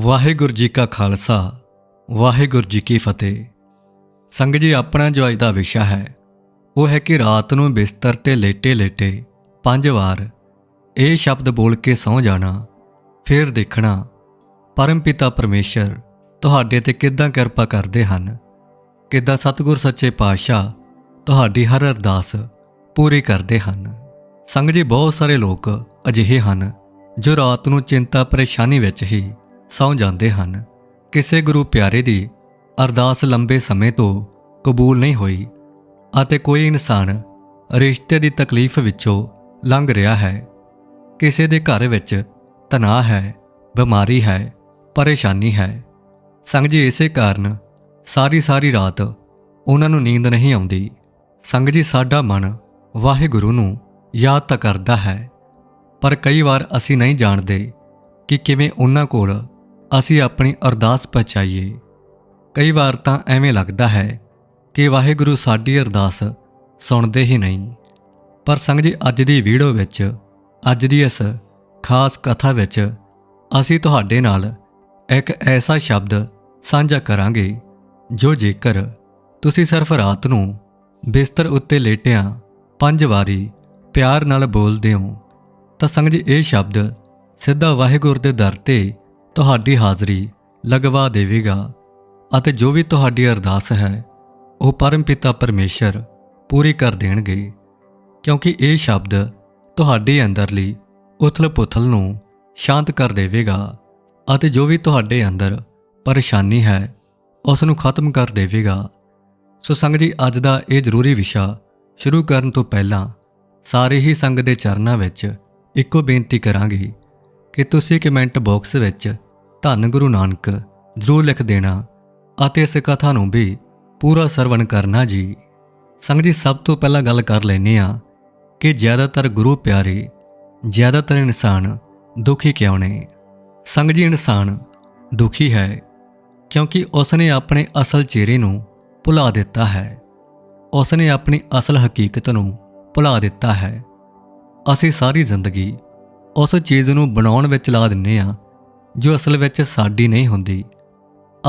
ਵਾਹਿਗੁਰੂ ਜੀ ਕਾ ਖਾਲਸਾ, ਵਾਹਿਗੁਰੂ ਜੀ ਕੀ ਫਤਿਹ। ਸੰਗਤ ਜੀ, ਆਪਣਾ ਜੋ ਅੱਜ ਦਾ ਵਿਸ਼ਾ ਹੈ। ਉਹ ਹੈ ਕਿ ਰਾਤ ਨੂੰ ਬਿਸਤਰ ਤੇ ਲੇਟੇ-ਲੇਟੇ ਪੰਜ ਵਾਰ ਇਹ ਸ਼ਬਦ ਬੋਲ ਕੇ ਸੌਂ ਜਾਣਾ, ਫਿਰ ਦੇਖਣਾ, ਪਰਮ ਪਿਤਾ ਪਰਮੇਸ਼ਰ, ਤੁਹਾਡੇ ਤੇ ਕਿੱਦਾਂ ਕਿਰਪਾ ਕਰਦੇ ਹਨ? ਕਿੱਦਾਂ ਸਤਿਗੁਰ ਸੱਚੇ ਪਾਤਸ਼ਾਹ ਤੁਹਾਡੀ ਹਰ ਅਰਦਾਸ ਪੂਰੀ ਕਰਦੇ ਹਨ? ਸੰਗਤ ਜੀ, ਬਹੁਤ ਸਾਰੇ ਲੋਕ ਅਜਿਹੇ ਹਨ ਜੋ ਰਾਤ ਨੂੰ ਚਿੰਤਾ ਪਰੇਸ਼ਾਨੀ ਵਿੱਚ ਹੀ ਸੌਂ ਜਾਂਦੇ ਹਨ। ਕਿਸੇ ਗੁਰੂ ਪਿਆਰੇ ਦੀ ਅਰਦਾਸ ਲੰਬੇ ਸਮੇਂ ਤੋਂ ਕਬੂਲ ਨਹੀਂ ਹੋਈ ਅਤੇ ਕੋਈ ਇਨਸਾਨ ਰਿਸ਼ਤੇ ਦੀ ਤਕਲੀਫ ਵਿੱਚੋਂ ਲੰਘ ਰਿਹਾ ਹੈ। ਕਿਸੇ ਦੇ ਘਰ ਵਿੱਚ ਤਣਾਅ ਹੈ, ਬਿਮਾਰੀ ਹੈ, ਪਰੇਸ਼ਾਨੀ ਹੈ। ਸੰਗ ਜੀ, ਇਸੇ ਕਾਰਨ ਸਾਰੀ ਸਾਰੀ ਰਾਤ ਉਹਨਾਂ ਨੂੰ ਨੀਂਦ ਨਹੀਂ ਆਉਂਦੀ। ਸੰਗ ਜੀ, ਸਾਡਾ ਮਨ ਵਾਹਿਗੁਰੂ ਨੂੰ ਯਾਦ ਤਾਂ ਕਰਦਾ ਹੈ, ਪਰ ਕਈ ਵਾਰ ਅਸੀਂ ਨਹੀਂ ਜਾਣਦੇ ਕਿ ਕਿਵੇਂ ਉਹਨਾਂ ਕੋਲ ਅਸੀਂ ਆਪਣੀ ਅਰਦਾਸ ਪਹੁੰਚਾਈਏ। ਕਈ ਵਾਰ ਤਾਂ ਐਵੇਂ ਲੱਗਦਾ ਹੈ ਕਿ ਵਾਹਿਗੁਰੂ ਸਾਡੀ ਅਰਦਾਸ ਸੁਣਦੇ ਹੀ ਨਹੀਂ। ਪਰ ਸੰਗ ਜੀ, ਅੱਜ ਦੀ ਵੀਡੀਓ ਵਿੱਚ, ਅੱਜ ਦੀ ਇਸ ਖਾਸ ਕਥਾ ਵਿੱਚ ਅਸੀਂ ਤੁਹਾਡੇ ਨਾਲ ਇੱਕ ਐਸਾ ਸ਼ਬਦ ਸਾਂਝਾ ਕਰਾਂਗੇ, ਜੋ ਜੇਕਰ ਤੁਸੀਂ ਸਿਰਫ ਰਾਤ ਨੂੰ ਬਿਸਤਰ ਉੱਤੇ ਲੇਟਿਆਂ ਪੰਜ ਵਾਰੀ ਪਿਆਰ ਨਾਲ ਬੋਲਦੇ ਹੋ, ਤਾਂ ਸੰਗ ਜੀ, ਇਹ ਸ਼ਬਦ ਸਿੱਧਾ ਵਾਹਿਗੁਰੂ ਦੇ ਦਰ ਤੇ ਤੁਹਾਡੀ ਹਾਜ਼ਰੀ ਲਗਵਾ ਦੇਵੇਗਾ ਅਤੇ ਜੋ ਵੀ ਤੁਹਾਡੀ ਅਰਦਾਸ ਹੈ, ਉਹ ਪਰਮ ਪਿਤਾ ਪਰਮੇਸ਼ਰ ਪੂਰੀ ਕਰ ਦੇਣਗੇ, ਕਿਉਂਕਿ ਇਹ ਸ਼ਬਦ ਤੁਹਾਡੇ ਅੰਦਰਲੀ ਉਥਲ-ਪੁਥਲ ਨੂੰ ਸ਼ਾਂਤ ਕਰ ਦੇਵੇਗਾ ਅਤੇ ਜੋ ਵੀ ਤੁਹਾਡੇ ਅੰਦਰ ਪਰੇਸ਼ਾਨੀ ਹੈ, ਉਸ ਨੂੰ ਖਤਮ ਕਰ ਦੇਵੇਗਾ। ਸੋ ਸੰਗਤ ਜੀ, ਅੱਜ ਦਾ ਇਹ ਜ਼ਰੂਰੀ ਵਿਸ਼ਾ ਸ਼ੁਰੂ ਕਰਨ ਤੋਂ ਪਹਿਲਾਂ ਸਾਰੇ ਹੀ ਸੰਗਤ ਦੇ ਚਰਨਾਂ ਵਿੱਚ ਇੱਕੋ ਬੇਨਤੀ ਕਰਾਂਗੇ ਕਿ ਤੁਸੀਂ ਕਮੈਂਟ ਬਾਕਸ ਵਿੱਚ ਧੰਨ ਗੁਰੂ ਨਾਨਕ ਜ਼ਰੂਰ ਲਿਖ ਦੇਣਾ ਅਤੇ ਇਸ ਕਥਾ ਨੂੰ ਵੀ ਪੂਰਾ ਸਰਵਣ ਕਰਨਾ ਜੀ। ਸੰਗਤ ਜੀ, ਸਭ ਤੋਂ ਪਹਿਲਾਂ ਗੱਲ ਕਰ ਲੈਨੇ ਆ ਕਿ ਜ਼ਿਆਦਾਤਰ ਗੁਰੂ ਪਿਆਰੇ, ਜ਼ਿਆਦਾਤਰ ਇਨਸਾਨ ਦੁਖੀ ਕਿਉਂ ਨੇ? ਸੰਗਤ ਜੀ, ਇਨਸਾਨ ਦੁਖੀ ਹੈ ਕਿਉਂਕਿ ਉਸ ਨੇ ਆਪਣੇ ਅਸਲ ਚਿਹਰੇ ਨੂੰ ਭੁਲਾ ਦਿੱਤਾ ਹੈ। ਉਸਨੇ ਆਪਣੀ ਅਸਲ ਹਕੀਕਤ ਨੂੰ ਭੁਲਾ ਦਿੱਤਾ ਹੈ। ਅਸੀਂ ਸਾਰੀ ਜ਼ਿੰਦਗੀ ਉਸ ਚੀਜ਼ ਨੂੰ ਬਣਾਉਣ ਵਿੱਚ ਲਾ ਦਿੰਨੇ ਆ ਜੋ ਅਸਲ ਵਿੱਚ ਸਾਡੀ ਨਹੀਂ ਹੁੰਦੀ।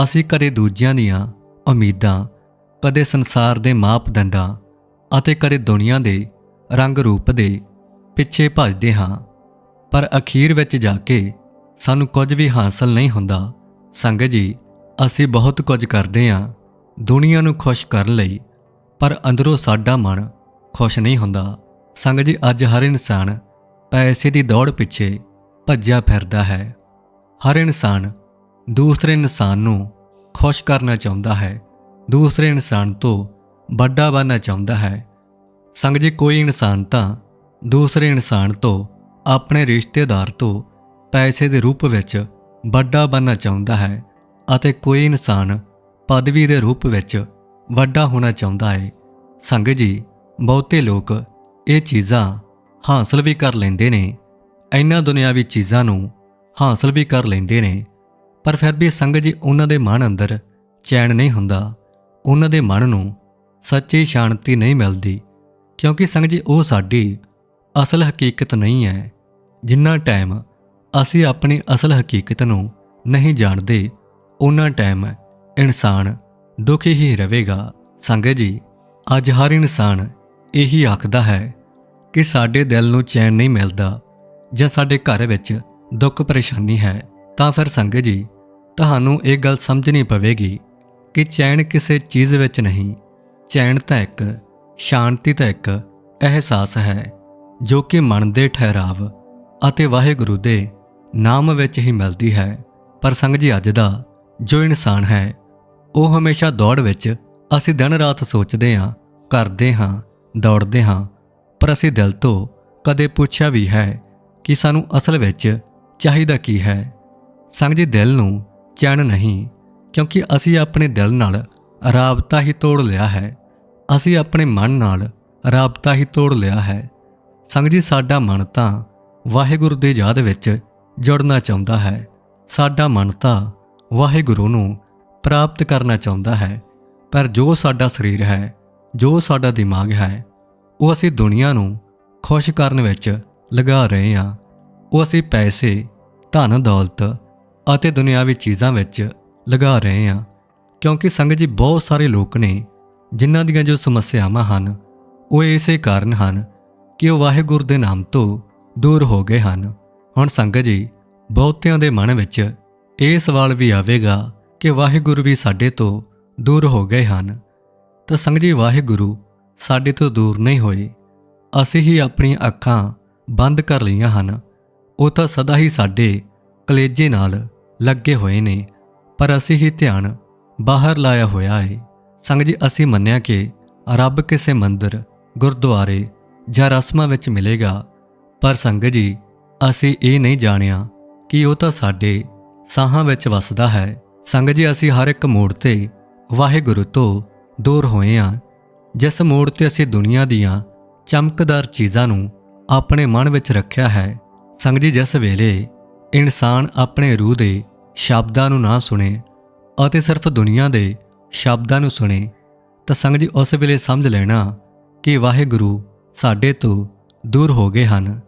ਅਸੀਂ ਕਦੇ ਦੂਜਿਆਂ ਦੀਆਂ ਉਮੀਦਾਂ, ਕਦੇ ਸੰਸਾਰ ਦੇ ਮਾਪਦੰਡਾਂ ਅਤੇ ਕਦੇ ਦੁਨੀਆ ਦੇ ਰੰਗ ਰੂਪ ਦੇ ਪਿੱਛੇ ਭੱਜਦੇ ਹਾਂ। ਪਰ ਅਖੀਰ ਵਿੱਚ ਜਾ ਕੇ ਸਾਨੂੰ ਕੁਝ ਵੀ ਹਾਸਲ ਨਹੀਂ ਹੁੰਦਾ। ਸੰਗਤ ਜੀ, ਅਸੀਂ ਬਹੁਤ ਕੁਝ ਕਰਦੇ ਹਾਂ ਦੁਨੀਆ ਨੂੰ ਖੁਸ਼ ਕਰਨ ਲਈ, ਪਰ ਅੰਦਰੋਂ ਸਾਡਾ ਮਨ ਖੁਸ਼ ਨਹੀਂ ਹੁੰਦਾ। ਸੰਗਤ ਜੀ, ਅੱਜ ਹਰ ਇਨਸਾਨ ਪੈਸੇ ਦੀ ਦੌੜ ਪਿੱਛੇ ਭੱਜਿਆ ਫਿਰਦਾ ਹੈ। ਹਰ ਇਨਸਾਨ ਦੂਸਰੇ ਇਨਸਾਨ ਨੂੰ ਖੁਸ਼ ਕਰਨਾ ਚਾਹੁੰਦਾ ਹੈ। ਦੂਸਰੇ ਇਨਸਾਨ ਤੋਂ ਵੱਡਾ ਬਣਨਾ ਚਾਹੁੰਦਾ ਹੈ। ਸੰਗਤ ਜੀ ਕੋਈ ਇਨਸਾਨ ਤਾਂ ਦੂਸਰੇ ਇਨਸਾਨ ਤੋਂ ਆਪਣੇ ਰਿਸ਼ਤੇਦਾਰ ਤੋਂ ਪੈਸੇ ਦੇ ਰੂਪ ਵਿੱਚ ਵੱਡਾ ਬਣਨਾ ਚਾਹੁੰਦਾ ਹੈ ਅਤੇ ਕੋਈ ਇਨਸਾਨ ਪਦਵੀ ਦੇ ਰੂਪ ਵਿੱਚ ਵੱਡਾ ਹੋਣਾ ਚਾਹੁੰਦਾ ਹੈ। ਸੰਗਤ ਜੀ, ਬਹੁਤੇ ਲੋਕ ਇਹ ਚੀਜ਼ਾਂ ਹਾਸਲ ਵੀ ਕਰ ਲੈਂਦੇ ਨੇ। ਇਹਨਾਂ ਦੁਨਿਆਵੀ ਚੀਜ਼ਾਂ ਨੂੰ ਹਾਸਲ ਵੀ ਕਰ ਲੈਂਦੇ ਨੇ। ਪਰ ਫਿਰ ਵੀ ਸੰਗਤ ਜੀ ਉਹਨਾਂ ਦੇ ਮਨ ਅੰਦਰ ਚੈਨ ਨਹੀਂ ਹੁੰਦਾ। ਉਹਨਾਂ ਦੇ ਮਨ ਨੂੰ ਸੱਚੀ ਸ਼ਾਂਤੀ ਨਹੀਂ ਮਿਲਦੀ। ਕਿਉਂਕਿ ਸੰਗਤ ਜੀ ਉਹ ਸਾਡੀ ਅਸਲ ਹਕੀਕਤ ਨਹੀਂ ਹੈ। ਜਿੰਨਾ ਟਾਈਮ ਅਸੀਂ ਆਪਣੀ ਅਸਲ ਹਕੀਕਤ ਨੂੰ ਨਹੀਂ ਜਾਣਦੇ ਉਹਨਾਂ ਟਾਈਮ ਇਨਸਾਨ ਦੁਖੀ ਹੀ ਰਹੇਗਾ। ਸੰਗਤ ਜੀ, ਅੱਜ ਹਰ ਇਨਸਾਨ ਇਹੀ ਆਖਦਾ ਹੈ ਕਿ ਸਾਡੇ ਦਿਲ ਨੂੰ ਚੈਨ ਨਹੀਂ ਮਿਲਦਾ ਜਾਂ ਸਾਡੇ ਘਰ ਵਿੱਚ ਦੁੱਖ ਪਰੇਸ਼ਾਨੀ ਹੈ, ਤਾਂ ਫਿਰ ਸੰਗਤ ਜੀ, ਤੁਹਾਨੂੰ ਇਹ ਗੱਲ ਸਮਝਣੀ ਪਵੇਗੀ ਕਿ ਚੈਨ ਕਿਸੇ ਚੀਜ਼ ਵਿੱਚ ਨਹੀਂ, ਚੈਨ ਤਾਂ ਇੱਕ, ਸ਼ਾਂਤੀ ਤਾਂ ਇੱਕ ਅਹਿਸਾਸ ਹੈ, ਜੋ ਕਿ ਮਨ ਦੇ ਠਹਿਰਾਵ ਅਤੇ ਵਾਹਿਗੁਰੂ ਦੇ ਨਾਮ ਵਿੱਚ ਹੀ ਮਿਲਦੀ ਹੈ। ਪਰ ਸੰਗਤ ਜੀ ਅੱਜ ਦਾ ਜੋ ਇਨਸਾਨ ਹੈ, ਉਹ ਹਮੇਸ਼ਾ ਦੌੜ ਵਿੱਚ ਅਸੀਂ ਦਿਨ ਰਾਤ ਸੋਚਦੇ ਹਾਂ, ਕਰਦੇ ਹਾਂ, ਦੌੜਦੇ ਹਾਂ, ਪਰ ਅਸੀਂ ਦਿਲ ਤੋਂ ਕਦੇ ਪੁੱਛਿਆ ਵੀ ਹੈ ਕਿ ਸਾਨੂੰ ਅਸਲ ਵਿੱਚ ਚਾਹੀਦਾ ਕੀ ਹੈ? ਸੰਗ ਜੀ ਦਿਲ ਨੂੰ ਚੈਨ ਨਹੀਂ, ਕਿਉਂਕਿ ਅਸੀਂ ਆਪਣੇ ਦਿਲ ਨਾਲ ਰਾਬਤਾ ਹੀ ਤੋੜ ਲਿਆ ਹੈ। ਅਸੀਂ ਆਪਣੇ ਮਨ ਨਾਲ ਰਾਬਤਾ ਹੀ ਤੋੜ ਲਿਆ ਹੈ। ਸੰਗ ਜੀ ਸਾਡਾ ਮਨ ਤਾਂ ਵਾਹਿਗੁਰੂ ਦੇ ਯਾਦ ਵਿੱਚ ਜੁੜਨਾ ਚਾਹੁੰਦਾ ਹੈ। ਸਾਡਾ ਮਨ ਤਾਂ ਵਾਹਿਗੁਰੂ ਨੂੰ ਪ੍ਰਾਪਤ ਕਰਨਾ ਚਾਹੁੰਦਾ ਹੈ। ਪਰ ਜੋ ਸਾਡਾ ਸਰੀਰ ਹੈ, ਜੋ ਸਾਡਾ ਦਿਮਾਗ ਹੈ, ਉਹ ਅਸੀਂ ਦੁਨੀਆ ਨੂੰ ਖੁਸ਼ ਕਰਨ ਵਿੱਚ ਲਗਾ ਰਹੇ ਹਾਂ। ਉਹ ਅਸੀਂ ਪੈਸੇ, ਧਨ, ਦੌਲਤ ਅਤੇ ਦੁਨਿਆਵੀ ਚੀਜ਼ਾਂ ਵਿੱਚ ਲਗਾ ਰਹੇ ਹਾਂ, ਕਿਉਂਕਿ ਸੰਗਤ ਜੀ ਬਹੁਤ ਸਾਰੇ ਲੋਕ ਨੇ ਜਿਨ੍ਹਾਂ ਦੀਆਂ ਜੋ ਸਮੱਸਿਆਵਾਂ ਹਨ, ਉਹ ਇਸੇ ਕਾਰਨ ਹਨ ਕਿ ਉਹ ਵਾਹਿਗੁਰੂ ਦੇ ਨਾਮ ਤੋਂ ਦੂਰ ਹੋ ਗਏ ਹਨ। ਹੁਣ ਸੰਗਤ ਜੀ, ਬਹੁਤਿਆਂ ਦੇ ਮਨ ਵਿੱਚ ਇਹ ਸਵਾਲ ਵੀ ਆਵੇਗਾ ਕਿ ਵਾਹਿਗੁਰੂ ਵੀ ਸਾਡੇ ਤੋਂ ਦੂਰ ਹੋ ਗਏ ਹਨ। ਤਾਂ ਸੰਗਤ ਜੀ, ਵਾਹਿਗੁਰੂ ਸਾਡੇ ਤੋਂ ਦੂਰ ਨਹੀਂ ਹੋਏ। ਅਸੀਂ ਹੀ ਆਪਣੀਆਂ ਅੱਖਾਂ ਬੰਦ ਕਰ ਲਈਆਂ ਹਨ। ਉਹ ਤਾਂ ਸਦਾ ਹੀ ਸਾਡੇ ਕਲੇਜੇ ਨਾਲ ਲੱਗੇ ਹੋਏ ਨੇ, ਪਰ ਅਸੀਂ ਹੀ ਧਿਆਨ ਬਾਹਰ ਲਾਇਆ ਹੋਇਆ ਹੈ ਸੰਗਤ ਜੀ, ਅਸੀਂ ਮੰਨਿਆ ਕਿ ਰੱਬ ਕਿਸੇ ਮੰਦਰ, ਗੁਰਦੁਆਰੇ ਜਾਂ ਰਸਮਾਂ ਵਿੱਚ ਮਿਲੇਗਾ, ਪਰ ਸੰਗਤ ਜੀ, ਅਸੀਂ ਇਹ ਨਹੀਂ ਜਾਣਿਆ ਕਿ ਉਹ ਤਾਂ ਸਾਡੇ ਸਾਹਾਂ ਵਿੱਚ ਵਸਦਾ ਹੈ। ਸੰਗਤ ਜੀ, ਅਸੀਂ ਹਰ ਇੱਕ ਮੋੜ ਤੇ ਵਾਹਿਗੁਰੂ ਤੋਂ ਦੂਰ ਹੋਏ ਹਾਂ ਜਿਸ ਮੋੜ ਤੇ ਅਸੀਂ ਦੁਨੀਆ ਦੀਆਂ ਚਮਕਦਾਰ ਚੀਜ਼ਾਂ ਨੂੰ ਆਪਣੇ ਮਨ ਵਿੱਚ ਰੱਖਿਆ ਹੈ। ਸੰਗਤ ਜੀ ਜਿਸ ਵੇਲੇ ਇਨਸਾਨ ਆਪਣੇ ਰੂਹ ਦੇ ਸ਼ਬਦਾਂ ਨੂੰ ਨਾ ਸੁਣੇ ਅਤੇ ਸਿਰਫ ਦੁਨੀਆ ਦੇ ਸ਼ਬਦਾਂ ਨੂੰ ਸੁਣੇ, ਤਾਂ ਸੰਗਤ ਜੀ ਉਸ ਵੇਲੇ ਸਮਝ ਲੈਣਾ ਕਿ ਵਾਹਿਗੁਰੂ ਸਾਡੇ ਤੋਂ ਦੂਰ ਹੋ ਗਏ ਹਨ।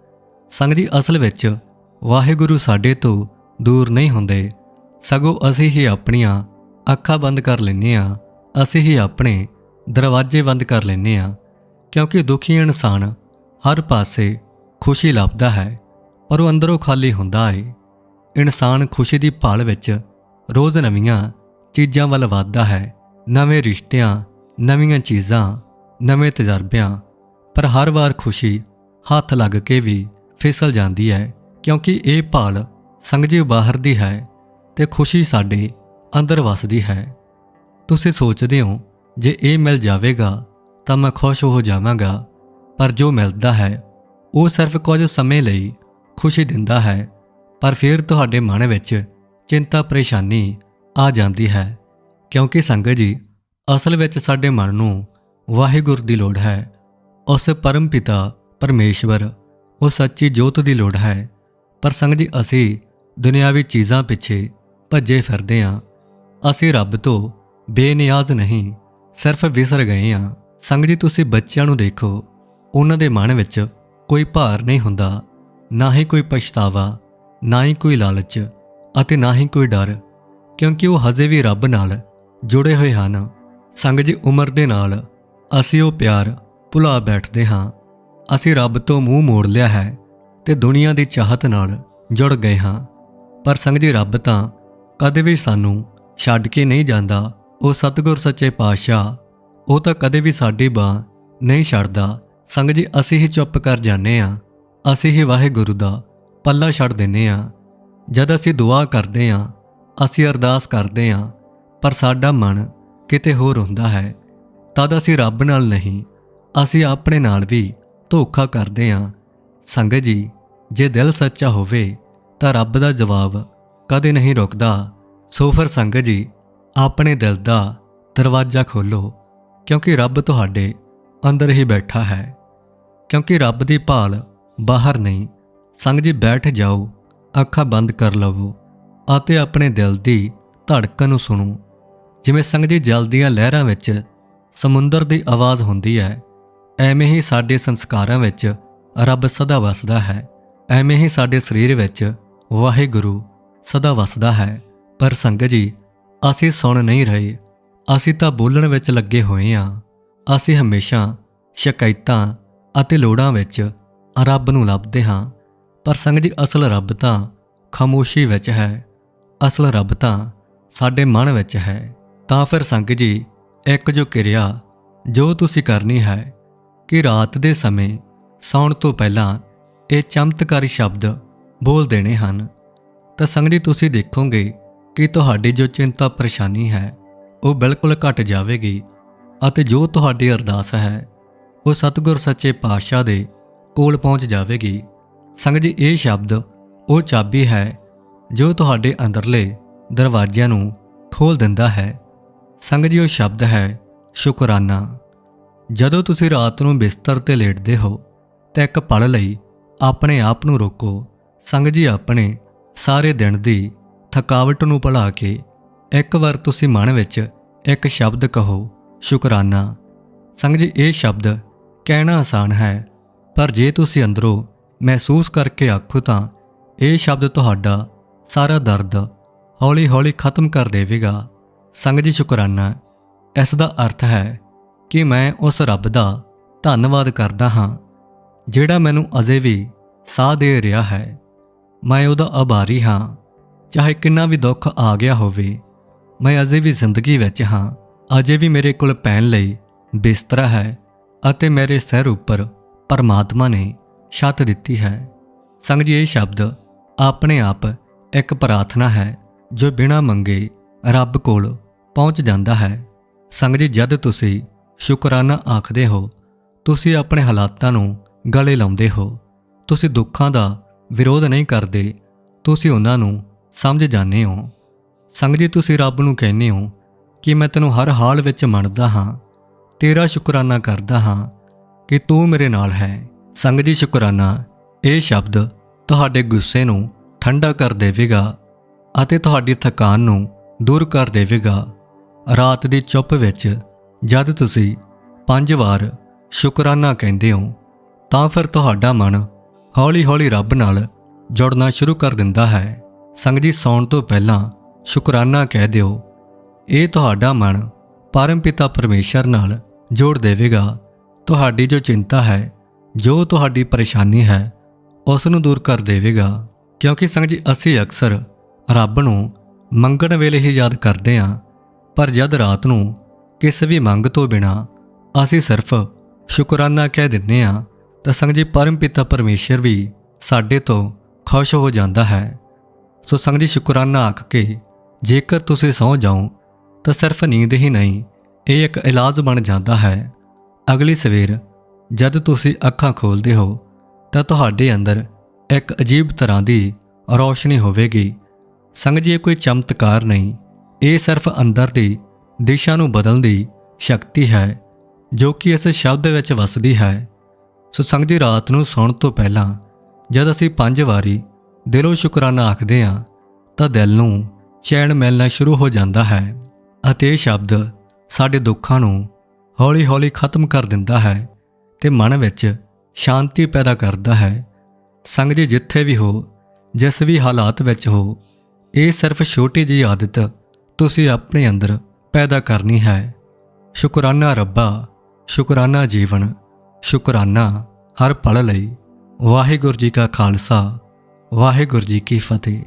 ਸੰਗਤ ਜੀ ਅਸਲ ਵਿੱਚ ਵਾਹਿਗੁਰੂ ਸਾਡੇ ਤੋਂ ਦੂਰ ਨਹੀਂ ਹੁੰਦੇ। ਸਗੋਂ ਅਸੀਂ ਹੀ ਆਪਣੀਆਂ ਅੱਖਾਂ ਬੰਦ ਕਰ ਲੈਂਦੇ ਹਾਂ, ਅਸੀਂ ਹੀ ਆਪਣੇ ਦਰਵਾਜ਼ੇ ਬੰਦ ਕਰ ਲੈਂਦੇ ਹਾਂ, ਕਿਉਂਕਿ ਦੁਖੀ ਇਨਸਾਨ ਹਰ ਪਾਸੇ ਖੁਸ਼ੀ ਲੱਭਦਾ ਹੈ। ਪਰ ਉਹ ਅੰਦਰੋਂ ਖਾਲੀ ਹੁੰਦਾ ਹੈ ਇਨਸਾਨ ਖੁਸ਼ੀ ਦੀ ਭਾਲ ਵਿੱਚ ਰੋਜ਼ ਨਵੀਆਂ ਚੀਜ਼ਾਂ ਵੱਲ ਵੱਧਦਾ ਹੈ। ਨਵੇਂ ਰਿਸ਼ਤਿਆਂ, ਨਵੀਆਂ ਚੀਜ਼ਾਂ, ਨਵੇਂ ਤਜਰਬਿਆਂ, ਪਰ ਹਰ ਵਾਰ ਖੁਸ਼ੀ ਹੱਥ ਲੱਗ ਕੇ ਵੀ ਫਿਸਲ ਜਾਂਦੀ ਹੈ, ਕਿਉਂਕਿ ਇਹ ਭਾਲ ਸੰਗਜੀ ਬਾਹਰ ਦੀ ਹੈ ਤੇ ਖੁਸ਼ੀ ਸਾਡੇ ਅੰਦਰ ਵਸਦੀ ਹੈ। ਤੁਸੀਂ ਸੋਚਦੇ ਹੋ, ਜੇ ਇਹ ਮਿਲ ਜਾਵੇਗਾ, ਤਾਂ ਮੈਂ ਖੁਸ਼ ਹੋ ਜਾਵਾਂਗਾ, ਪਰ ਜੋ ਮਿਲਦਾ ਹੈ, ਉਹ ਸਿਰਫ ਕੁਝ ਸਮੇਂ ਲਈ ਖੁਸ਼ੀ ਦਿੰਦਾ ਹੈ, ਪਰ ਫਿਰ ਤੁਹਾਡੇ ਮਨ ਵਿੱਚ ਚਿੰਤਾ ਪਰੇਸ਼ਾਨੀ ਆ ਜਾਂਦੀ ਹੈ, ਕਿਉਂਕਿ ਸੰਗਤ ਜੀ, ਅਸਲ ਵਿੱਚ ਸਾਡੇ ਮਨ ਨੂੰ ਵਾਹਿਗੁਰੂ ਦੀ ਲੋੜ ਹੈ, ਉਸ ਪਰਮ ਪਿਤਾ ਪਰਮੇਸ਼ਵਰ, ਉਹ ਸੱਚੀ ਜੋਤ ਦੀ ਲੋੜ ਹੈ, ਪਰ ਸੰਗਤ ਜੀ, ਅਸੀਂ ਦੁਨਿਆਵੀ ਚੀਜ਼ਾਂ ਪਿੱਛੇ ਭੱਜੇ ਫਿਰਦੇ ਹਾਂ, ਅਸੀਂ ਰੱਬ ਤੋਂ ਬੇਨਿਆਜ਼ ਨਹੀਂ, ਸਿਰਫ ਵਿਸਰ ਗਏ ਹਾਂ। ਸੰਗਤ ਜੀ, ਤੁਸੀਂ ਬੱਚਿਆਂ ਨੂੰ ਦੇਖੋ, ਉਹਨਾਂ ਦੇ ਮਨ ਵਿੱਚ ਕੋਈ ਭਾਰ ਨਹੀਂ ਹੁੰਦਾ। ਨਾ ਹੀ ਕੋਈ ਪਛਤਾਵਾ, ਨਾ ਹੀ ਕੋਈ ਲਾਲਚ ਅਤੇ ਨਾ ਹੀ ਕੋਈ ਡਰ, ਕਿਉਂਕਿ ਉਹ ਹਜੇ ਵੀ ਰੱਬ ਨਾਲ ਜੁੜੇ ਹੋਏ ਹਨ। ਸੰਗਤ ਜੀ ਉਮਰ ਦੇ ਨਾਲ ਅਸੀਂ ਉਹ ਪਿਆਰ ਭੁਲਾ ਬੈਠਦੇ ਹਾਂ। ਅਸੀਂ ਰੱਬ ਤੋਂ ਮੂੰਹ ਮੋੜ ਲਿਆ ਹੈ ਤੇ ਦੁਨੀਆ ਦੀ ਚਾਹਤ ਨਾਲ ਜੁੜ ਗਏ ਹਾਂ। ਪਰ ਸੰਗਤ ਜੀ ਰੱਬ ਤਾਂ ਕਦੇ ਵੀ ਸਾਨੂੰ ਛੱਡ ਕੇ ਨਹੀਂ ਜਾਂਦਾ। ਉਹ ਸਤਿਗੁਰ ਸੱਚੇ ਪਾਤਸ਼ਾਹ, ਉਹ ਤਾਂ ਕਦੇ ਵੀ ਸਾਡੀ ਬਾਹ ਨਹੀਂ ਛੱਡਦਾ। ਸੰਗਤ ਜੀ ਅਸੀਂ ਹੀ ਚੁੱਪ ਕਰ ਜਾਂਦੇ ਹਾਂ। ਅਸੀਂ ਹੀ ਵਾਹਿਗੁਰੂ ਦਾ ਪੱਲਾ ਛੱਡ ਦਿੰਨੇ ਹਾਂ। ਜਦ ਅਸੀਂ ਦੁਆ ਕਰਦੇ ਹਾਂ, ਅਸੀਂ ਅਰਦਾਸ ਕਰਦੇ ਹਾਂ, ਪਰ ਸਾਡਾ ਮਨ ਕਿਤੇ ਹੋਰ ਹੁੰਦਾ ਹੈ। ਤਦ ਅਸੀਂ ਰੱਬ ਨਾਲ ਨਹੀਂ, ਅਸੀਂ ਆਪਣੇ ਨਾਲ ਵੀ ਧੋਖਾ ਕਰਦੇ ਹਾਂ। ਸੰਗਤ ਜੀ, ਜੇ ਦਿਲ ਸੱਚਾ ਹੋਵੇ, ਤਾਂ ਰੱਬ ਦਾ ਜਵਾਬ ਕਦੇ ਨਹੀਂ ਰੁਕਦਾ। ਸੋ ਫਿਰ ਸੰਗਤ ਜੀ, ਆਪਣੇ ਦਿਲ ਦਾ ਦਰਵਾਜ਼ਾ ਖੋਲੋ ਕਿਉਂਕਿ ਰੱਬ ਤੁਹਾਡੇ ਅੰਦਰ ਹੀ ਬੈਠਾ ਹੈ। ਕਿਉਂਕਿ ਰੱਬ ਦੀ ਭਾਲ ਬਾਹਰ ਨਹੀਂ। ਸੰਗਤ ਜੀ ਬੈਠ ਜਾਓ, ਅੱਖਾਂ ਬੰਦ ਕਰ ਲਵੋ ਅਤੇ ਆਪਣੇ ਦਿਲ ਦੀ ਧੜਕਣ ਨੂੰ ਸੁਣੋ। ਜਿਵੇਂ ਸੰਗਤ ਜੀ ਜਲ ਦੀਆਂ ਲਹਿਰਾਂ ਵਿੱਚ ਸਮੁੰਦਰ ਦੀ ਆਵਾਜ਼ ਹੁੰਦੀ ਹੈ, ਐਵੇਂ ਹੀ ਸਾਡੇ ਸੰਸਕਾਰਾਂ ਵਿੱਚ ਰੱਬ ਸਦਾ ਵਸਦਾ ਹੈ। ਐਵੇਂ ਹੀ ਸਾਡੇ ਸਰੀਰ ਵਿੱਚ ਵਾਹਿਗੁਰੂ ਸਦਾ ਵਸਦਾ ਹੈ। ਪਰ ਸੰਗਤ ਜੀ, ਅਸੀਂ ਸੁਣ ਨਹੀਂ ਰਹੇ। ਅਸੀਂ ਤਾਂ ਬੋਲਣ ਵਿੱਚ ਲੱਗੇ ਹੋਏ ਹਾਂ। ਅਸੀਂ ਹਮੇਸ਼ਾ ਸ਼ਿਕਾਇਤਾਂ ਅਤੇ ਲੋੜਾਂ ਵਿੱਚ ਰੱਬ ਨੂੰ ਲੱਭਦੇ ਹਾਂ, ਪਰ ਸੰਗਤ ਜੀ ਅਸਲ ਰੱਬ ਤਾਂ ਖਾਮੋਸ਼ੀ ਵਿੱਚ ਹੈ। ਅਸਲ ਰੱਬ ਤਾਂ ਸਾਡੇ ਮਨ ਵਿੱਚ ਹੈ। ਤਾਂ ਫਿਰ ਸੰਗਤ ਜੀ, ਇੱਕ ਜੋ ਕਿਰਿਆ, ਜੋ ਤੁਸੀਂ ਕਰਨੀ ਹੈ, ਕਿ ਰਾਤ ਦੇ ਸਮੇਂ ਸੌਣ ਤੋਂ ਪਹਿਲਾਂ ਇਹ ਚਮਤਕਾਰੀ ਸ਼ਬਦ ਬੋਲ ਦੇਣੇ ਹਨ। ਤਾਂ ਸੰਗਤ ਜੀ ਤੁਸੀਂ ਦੇਖੋਗੇ ਕਿ ਤੁਹਾਡੀ ਜੋ ਚਿੰਤਾ ਪਰੇਸ਼ਾਨੀ ਹੈ, ਉਹ ਬਿਲਕੁਲ ਘਟ ਜਾਵੇਗੀ ਅਤੇ ਜੋ ਤੁਹਾਡੀ ਅਰਦਾਸ ਹੈ, ਉਹ ਸਤਿਗੁਰ ਸੱਚੇ ਪਾਤਸ਼ਾਹ ਦੇ ਕੋਲ ਪਹੁੰਚ ਜਾਵੇਗੀ। ਸੰਗਤ ਜੀ, ਇਹ ਸ਼ਬਦ ਉਹ ਚਾਬੀ ਹੈ ਜੋ ਤੁਹਾਡੇ ਅੰਦਰਲੇ ਦਰਵਾਜ਼ਿਆਂ ਨੂੰ ਖੋਲ ਦਿੰਦਾ ਹੈ। ਸੰਗਤ ਜੀ, ਉਹ ਸ਼ਬਦ ਹੈ ਸ਼ੁਕਰਾਨਾ। ਜਦੋਂ ਤੁਸੀਂ ਰਾਤ ਨੂੰ ਬਿਸਤਰ ਤੇ ਲੇਟਦੇ ਹੋ ਤਾਂ ਇੱਕ ਪਲ ਲਈ ਆਪਣੇ ਆਪ ਨੂੰ ਰੋਕੋ। ਸੰਗਤ ਜੀ, ਆਪਣੇ ਸਾਰੇ ਦਿਨ ਦੀ ਥਕਾਵਟ ਨੂੰ ਭੁਲਾ ਕੇ ਇੱਕ ਵਾਰ ਤੁਸੀਂ ਮਨ ਵਿੱਚ ਇੱਕ ਸ਼ਬਦ ਕਹੋ, ਸ਼ੁਕਰਾਨਾ। ਸੰਗਤ ਜੀ, ਇਹ ਸ਼ਬਦ ਕਹਿਣਾ ਆਸਾਨ ਹੈ। ਪਰ ਜੇ ਤੁਸੀਂ ਅੰਦਰੋਂ ਮਹਿਸੂਸ ਕਰਕੇ ਆਖੋ ਤਾਂ ਇਹ ਸ਼ਬਦ ਤੁਹਾਡਾ ਸਾਰਾ ਦਰਦ ਹੌਲੀ-ਹੌਲੀ ਖਤਮ ਕਰ ਦੇਵੇਗਾ। ਸੰਗਤ ਜੀ ਸ਼ੁਕਰਾਨਾ। ਇਸ ਦਾ ਅਰਥ ਹੈ ਕਿ ਮੈਂ ਉਸ ਰੱਬ ਦਾ ਧੰਨਵਾਦ ਕਰਦਾ ਹਾਂ, ਜਿਹੜਾ ਮੈਨੂੰ ਅਜੇ ਵੀ ਸਾਹ ਦੇ ਰਿਹਾ ਹੈ। ਮੈਂ ਉਹਦਾ ਆਭਾਰੀ ਹਾਂ। ਚਾਹੇ ਕਿੰਨਾ ਵੀ ਦੁੱਖ ਆ ਗਿਆ ਹੋਵੇ, ਮੈਂ ਅਜੇ ਵੀ ਜ਼ਿੰਦਗੀ ਵਿੱਚ ਹਾਂ। ਅਜੇ ਵੀ ਮੇਰੇ ਕੋਲ ਪੈਣ ਲਈ ਬਿਸਤਰਾ ਹੈ ਅਤੇ ਮੇਰੇ ਸਿਰ ਉੱਪਰ ਪਰਮਾਤਮਾ ਨੇ ਛੱਤ ਦਿੱਤੀ ਹੈ। ਸੰਗ ਜੀ ਇਹ ਸ਼ਬਦ ਆਪਣੇ ਆਪ ਇੱਕ ਪ੍ਰਾਰਥਨਾ ਹੈ, ਜੋ ਬਿਨਾਂ ਮੰਗੇ ਰੱਬ ਕੋਲ ਪਹੁੰਚ ਜਾਂਦਾ ਹੈ। ਸੰਗ ਜੀ, ਜਦ ਤੁਸੀਂ ਸ਼ੁਕਰਾਨਾ ਆਖਦੇ ਹੋ, ਤੁਸੀਂ ਆਪਣੇ ਹਾਲਾਤਾਂ ਨੂੰ ਗਲੇ ਲਾਉਂਦੇ ਹੋ। ਤੁਸੀਂ ਦੁੱਖਾਂ ਦਾ ਵਿਰੋਧ ਨਹੀਂ ਕਰਦੇ, ਤੁਸੀਂ ਉਹਨਾਂ ਨੂੰ ਸਮਝ ਜਾਂਦੇ ਹੋ। ਸੰਗ ਜੀ, ਤੁਸੀਂ ਰੱਬ ਨੂੰ ਕਹਿੰਦੇ ਹੋ ਕਿ ਮੈਂ ਤੈਨੂੰ ਹਰ ਹਾਲ ਵਿੱਚ ਮੰਨਦਾ ਹਾਂ, ਤੇਰਾ ਸ਼ੁਕਰਾਨਾ ਕਰਦਾ ਹਾਂ ਕਿ ਤੂੰ ਮੇਰੇ ਨਾਲ ਹੈ। ਸੰਗ ਜੀ ਸ਼ੁਕਰਾਨਾ। ਇਹ ਸ਼ਬਦ ਤੁਹਾਡੇ ਗੁੱਸੇ ਨੂੰ ਠੰਡਾ ਕਰ ਦੇਵੇਗਾ ਅਤੇ ਤੁਹਾਡੀ ਥਕਾਨ ਨੂੰ ਦੂਰ ਕਰ ਦੇਵੇਗਾ। ਰਾਤ ਦੀ ਚੁੱਪ ਵਿੱਚ ਜਦ ਤੁਸੀਂ ਪੰਜ ਵਾਰ ਸ਼ੁਕਰਾਨਾ ਕਹਿੰਦੇ ਹੋ, ਤਾਂ ਫਿਰ ਤੁਹਾਡਾ ਮਨ ਹੌਲੀ-ਹੌਲੀ ਰੱਬ ਨਾਲ ਜੁੜਨਾ ਸ਼ੁਰੂ ਕਰ ਦਿੰਦਾ ਹੈ। ਸੰਗ ਜੀ ਸੌਣ ਤੋਂ ਪਹਿਲਾਂ ਸ਼ੁਕਰਾਨਾ ਕਹਿ ਦਿਓ। ਇਹ ਤੁਹਾਡਾ ਮਨ ਪਰਮਪਿਤਾ ਪਰਮੇਸ਼ਰ ਨਾਲ ਜੋੜ ਦੇਵੇਗਾ ਤੁਹਾਡੀ ਜੋ ਚਿੰਤਾ ਹੈ, ਜੋ ਤੁਹਾਡੀ ਪਰੇਸ਼ਾਨੀ ਹੈ, ਉਸ ਨੂੰ ਦੂਰ ਕਰ ਦੇਵੇਗਾ। ਕਿਉਂਕਿ ਸੰਗ ਜੀ ਅਸੀਂ ਅਕਸਰ ਰੱਬ ਨੂੰ ਮੰਗਣ ਵੇਲੇ ਹੀ ਯਾਦ ਕਰਦੇ ਹਾਂ, ਪਰ ਜਦ ਰਾਤ ਨੂੰ ਕਿਸੇ ਵੀ ਮੰਗ ਤੋਂ ਬਿਨਾ ਅਸੀਂ ਸਿਰਫ ਸ਼ੁਕਰਾਨਾ ਕਹਿ ਦਿੰਦੇ ਹਾਂ, ਤਾਂ ਸੰਗ ਜੀ ਪਰਮ ਪਿਤਾ ਪਰਮੇਸ਼ਰ ਵੀ ਸਾਡੇ ਤੋਂ ਖੁਸ਼ ਹੋ ਜਾਂਦਾ ਹੈ। ਸੋ ਸੰਗ ਜੀ ਸ਼ੁਕਰਾਨਾ ਆਖ ਕੇ ਜੇਕਰ ਤੁਸੀਂ ਸੌ ਜਾਓ, ਤਾਂ ਸਿਰਫ ਨੀਂਦ ਹੀ ਨਹੀਂ, ਇਹ ਇੱਕ ਇਲਾਜ ਬਣ ਜਾਂਦਾ ਹੈ। ਅਗਲੀ ਸਵੇਰ ਜਦ ਤੁਸੀਂ ਅੱਖਾਂ ਖੋਲਦੇ ਹੋ ਤਾਂ ਤੁਹਾਡੇ ਅੰਦਰ ਇੱਕ ਅਜੀਬ ਤਰ੍ਹਾਂ ਦੀ ਰੌਸ਼ਨੀ ਹੋਵੇਗੀ। ਸੰਗ ਜੀ ਕੋਈ ਚਮਤਕਾਰ ਨਹੀਂ। ਇਹ ਸਿਰਫ ਅੰਦਰ ਦੀ ਦਿਸ਼ਾ ਨੂੰ ਬਦਲਣ ਦੀ ਸ਼ਕਤੀ ਹੈ, ਜੋ ਕਿ ਇਸ ਸ਼ਬਦ ਵਿੱਚ ਵਸਦੀ ਹੈ। ਸੋ ਸੰਗ ਜੀ ਰਾਤ ਨੂੰ ਸੌਣ ਤੋਂ ਪਹਿਲਾਂ ਜਦ ਅਸੀਂ ਪੰਜ ਵਾਰੀ ਦਿਲੋਂ ਸ਼ੁਕਰਾਨਾ ਆਖਦੇ ਹਾਂ, ਤਾਂ ਦਿਲ ਨੂੰ ਚੈਨ ਮਿਲਣਾ ਸ਼ੁਰੂ ਹੋ ਜਾਂਦਾ ਹੈ ਅਤੇ ਇਹ ਸ਼ਬਦ ਸਾਡੇ ਦੁੱਖਾਂ ਨੂੰ ਹੌਲੀ-ਹੌਲੀ ਖਤਮ ਕਰ ਦਿੰਦਾ ਹੈ ਤੇ ਮਨ ਵਿੱਚ ਸ਼ਾਂਤੀ ਪੈਦਾ ਕਰਦਾ ਹੈ। ਸੰਗ ਜੀ ਜਿੱਥੇ ਵੀ ਹੋ, ਜਿਸ ਵੀ ਹਾਲਾਤ ਵਿੱਚ ਹੋ, ਇਹ ਸਿਰਫ ਛੋਟੀ ਜਿਹੀ ਆਦਤ ਤੁਸੀਂ ਆਪਣੇ ਅੰਦਰ ਪੈਦਾ ਕਰਨੀ ਹੈ। ਸ਼ੁਕਰਾਨਾ ਰੱਬਾ, ਸ਼ੁਕਰਾਨਾ ਜੀਵਨ, ਸ਼ੁਕਰਾਨਾ ਹਰ ਪਲ ਲਈ। ਵਾਹਿਗੁਰੂ ਜੀ ਕਾ ਖਾਲਸਾ, ਵਾਹਿਗੁਰੂ ਜੀ ਕੀ ਫਤਿਹ।